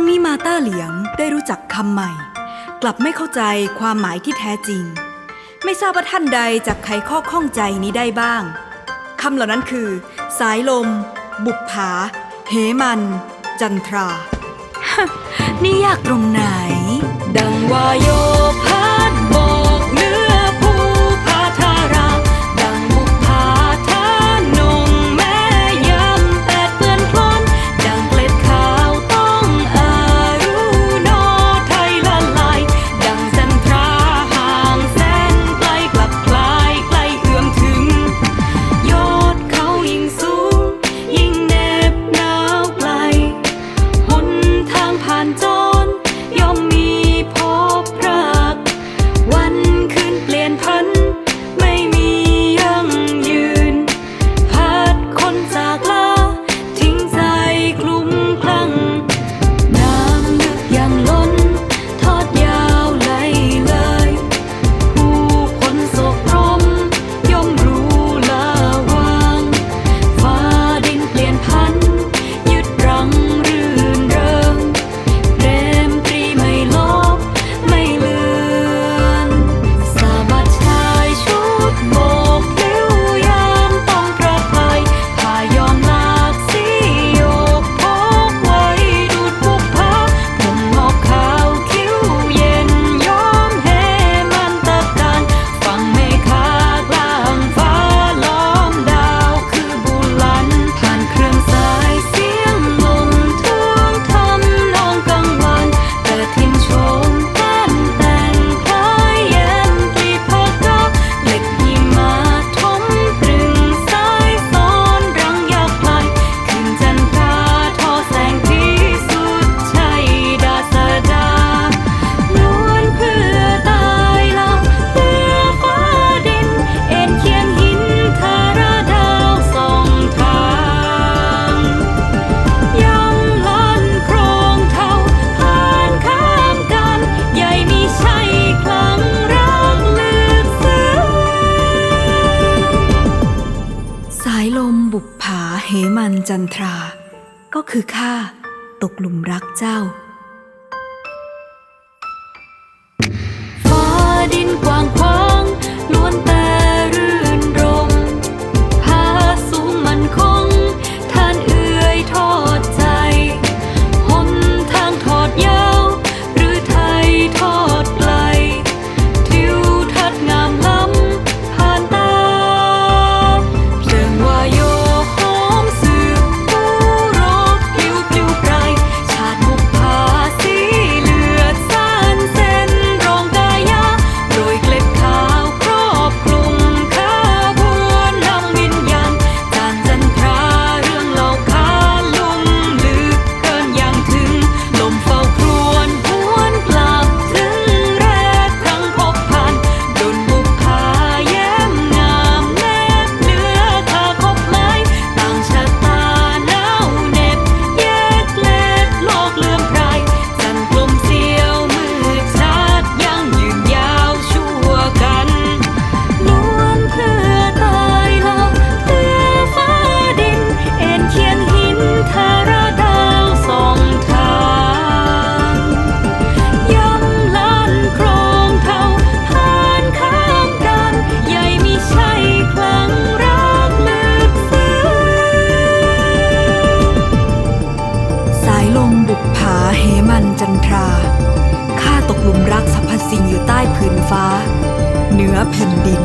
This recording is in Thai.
ทั้งนี้มาต้าเหลียงได้รู้จักคำใหม่ กลับไม่เข้าใจความหมายที่แท้จริง ไม่ทราบว่าท่านใดจากไขข้อข้องใจนี้ได้บ้างคำเหล่านั้นคือ สายลม บุบผา เหมัน จันทรา นี่ยากตรงไหน ดังวายโยภ ผาเหมันจันทรา ก็คือข้าตกหลุมรักเจ้า ราข้าตกหลุมรักสรรพสิ่งอยู่ใต้พื้นฟ้า เหนือแผ่นดิน